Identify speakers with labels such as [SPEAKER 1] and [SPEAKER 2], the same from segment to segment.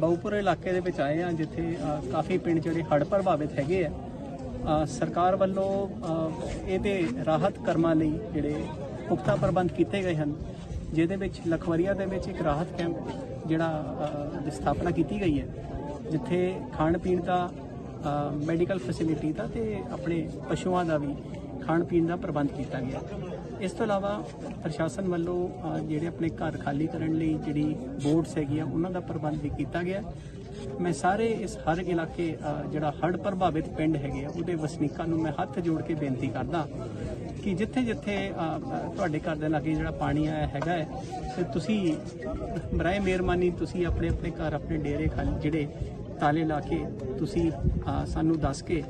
[SPEAKER 1] ਰਾਊਪੁਰ ਇਲਾਕੇ ਦੇ ਵਿੱਚ ਆਏ ਆ, ਜਿੱਥੇ ਕਾਫੀ ਪਿੰਡ ਜਿਹੜੇ ਹੜ੍ਹ ਪ੍ਰਭਾਵਿਤ ਹੈਗੇ ਆ। ਸਰਕਾਰ ਵੱਲੋਂ ਇਹਦੇ ਰਾਹਤ ਕਰਮਾਂ ਲਈ ਜਿਹੜੇ ਪੁਖਤਾ ਪ੍ਰਬੰਧ ਕੀਤੇ ਗਏ ਹਨ, ਜਿਹਦੇ ਵਿੱਚ ਲਖਵਰੀਆ ਦੇ ਵਿੱਚ ਇੱਕ ਰਾਹਤ ਕੈਂਪ ਜਿਹੜਾ ਦੀ ਸਥਾਪਨਾ ਕੀਤੀ ਗਈ ਹੈ, ਜਿੱਥੇ ਖਾਣ ਪੀਣ ਦਾ ਮੈਡੀਕਲ ਫੈਸਿਲਿਟੀ ਦਾ ਤੇ ਆਪਣੇ ਪਸ਼ੂਆਂ ਦਾ ਵੀ ਖਾਣ ਪੀਣ ਦਾ ਪ੍ਰਬੰਧ ਕੀਤਾ ਗਿਆ। ਇਸ ਤੋਂ ਇਲਾਵਾ ਪ੍ਰਸ਼ਾਸਨ ਵੱਲੋਂ ਜਿਹੜੇ ਆਪਣੇ ਘਰ ਖਾਲੀ ਕਰਨ ਲਈ ਜਿਹੜੀ ਬੋਰਡਸ ਹੈਗੀਆਂ, ਉਹਨਾਂ ਦਾ ਪ੍ਰਬੰਧ ਵੀ ਕੀਤਾ ਗਿਆ ਮੈਂ ਸਾਰੇ ਇਸ ਹਰ ਇਲਾਕੇ ਜਿਹੜਾ ਹੜ੍ਹ ਪ੍ਰਭਾਵਿਤ ਪਿੰਡ ਹੈਗੇ ਆ, ਉਹਦੇ ਵਸਨੀਕਾਂ ਨੂੰ ਮੈਂ ਹੱਥ ਜੋੜ ਕੇ ਬੇਨਤੀ ਕਰਦਾ ਕਿ ਜਿੱਥੇ ਜਿੱਥੇ ਤੁਹਾਡੇ ਘਰ ਦੇ ਲਾਗੇ ਜਿਹੜਾ ਪਾਣੀ ਆਇਆ ਹੈਗਾ ਹੈ, ਤੇ ਤੁਸੀਂ ਬਰਾਏ ਮਿਹਰਬਾਨੀ ਤੁਸੀਂ ਆਪਣੇ ਆਪਣੇ ਘਰ, ਆਪਣੇ ਡੇਰੇ ਖਾਲੀ, ਜਿਹੜੇ ਤਾਲੇ ਲਾ ਕੇ ਤੁਸੀਂ ਸਾਨੂੰ ਦੱਸ ਕੇ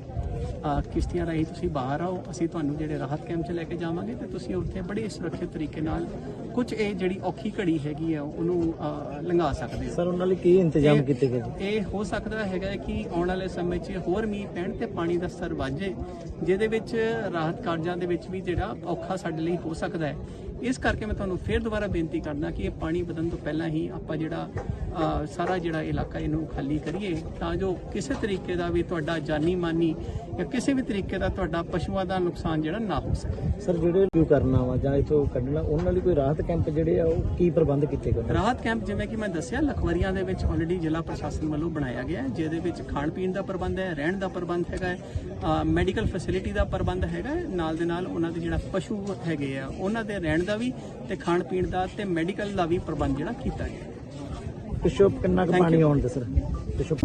[SPEAKER 1] ਕਿਸ਼ਤੀਆਂ ਰਾਹੀਂ ਤੁਸੀਂ ਬਾਹਰ ਆਓ ਅਸੀਂ ਤੁਹਾਨੂੰ ਜਿਹੜੇ ਰਾਹਤ ਕੈਂਪ 'ਚ ਲੈ ਕੇ ਜਾਵਾਂਗੇ ਤੇ ਤੁਸੀਂ ਉੱਥੇ ਬੜੇ ਸੁਰੱਖਿਅਤ ਤਰੀਕੇ ਨਾਲ ਕੁਝ ਇਹ ਜਿਹੜੀ ਔਖੀ ਘੜੀ ਹੈਗੀ ਆ ਉਹਨੂੰ ਲੰਘਾ ਸਕਦੇ ਹੋ।
[SPEAKER 2] ਸਰ ਉਹਨਾਂ ਲਈ ਕੀ ਇੰਤਜ਼ਾਮ ਕੀਤੇ ਗਏ
[SPEAKER 1] ਇਹ ਹੋ ਸਕਦਾ ਹੈਗਾ ਕਿ ਆਉਣ ਵਾਲੇ ਸਮੇਂ 'ਚ ਹੋਰ ਮੀਂਹ ਪੈਣ ਤੇ ਪਾਣੀ ਦਾ ਸਤਰ ਵਾਜੇ ਜਿਹਦੇ ਵਿੱਚ ਰਾਹਤ ਕਾਰਜਾਂ ਦੇ ਵਿੱਚ ਵੀ ਜਿਹੜਾ ਔਖਾ ਸਾਡੇ ਲਈ ਹੋ ਸਕਦਾ ਹੈ। ਇਸ ਕਰਕੇ ਮੈਂ ਤੁਹਾਨੂੰ ਫੇਰ ਦੁਬਾਰਾ ਬੇਨਤੀ ਕਰਦਾ ਕਿ ਇਹ ਪਾਣੀ ਵਧਣ ਤੋਂ ਪਹਿਲਾਂ ਹੀ ਆਪਾਂ ਜਿਹੜਾ ਸਾਰਾ ਜਿਹੜਾ ਇਲਾਕਾ ਇਹਨੂੰ ਖਾਲੀ ਕਰੀਏ ਤਾਂ ਜੋ ਕਿਸੇ ਤਰੀਕੇ ਦਾ ਵੀ ਤੁਹਾਡਾ ਜਾਨੀ ਮਾਨੀ ਜਾਂ ਕਿਸੇ ਵੀ ਤਰੀਕੇ ਦਾ ਤੁਹਾਡਾ ਪਸ਼ੂਆਂ ਦਾ ਨੁਕਸਾਨ ਜਿਹੜਾ ਨਾ ਹੋ ਸਕੇ
[SPEAKER 2] ਸਰ ਜਿਹੜੇ ਕਿਉਂ ਕਰਨਾ ਵਾ ਜਾਂ ਇਥੋਂ ਕੱਢਣਾ ਉਹਨਾਂ ਲਈ ਕੋਈ ਰਾਹਤ ਕੈਂਪ ਜਿਹੜੇ ਆ ਉਹ ਕੀ ਪ੍ਰਬੰਧ ਕੀਤੇ ਗਏ?
[SPEAKER 1] ਰਾਹਤ ਕੈਂਪ ਜਿਵੇਂ ਕਿ ਮੈਂ ਦੱਸਿਆ ਲਖਵਰੀਆਂ ਦੇ ਵਿੱਚ ਆਲਰੇਡੀ ਜ਼ਿਲ੍ਹਾ ਪ੍ਰਸ਼ਾਸਨ ਵੱਲੋਂ ਬਣਾਇਆ ਗਿਆ ਜਿਹਦੇ ਵਿੱਚ ਖਾਣ ਪੀਣ ਦਾ ਪ੍ਰਬੰਧ ਹੈ ਰਹਿਣ ਦਾ ਪ੍ਰਬੰਧ ਹੈਗਾ ਹੈ ਮੈਡੀਕਲ ਫੈਸਿਲਿਟੀ ਦਾ ਪ੍ਰਬੰਧ ਹੈਗਾ ਨਾਲ ਦੇ ਨਾਲ ਉਹਨਾਂ ਦੇ ਜਿਹੜਾ ਪਸ਼ੂ ਹੈਗੇ ਆ ਉਹਨਾਂ ਦੇ ਰਹਿਣ ਦਾ ਵੀ ਤੇ ਖਾਣ ਪੀਣ ਦਾ ਤੇ ਮੈਡੀਕਲ ਦਾ ਵੀ ਪ੍ਰਬੰਧ ਜਿਹੜਾ ਕੀਤਾ ਗਿਆ
[SPEAKER 2] ਪਿੱਛੋਂ ਕਿੰਨਾ ਕੁ ਪਾਣੀ. ਆਉਣ ਦੇ ਸਰ ਪਿੱਛੋਂ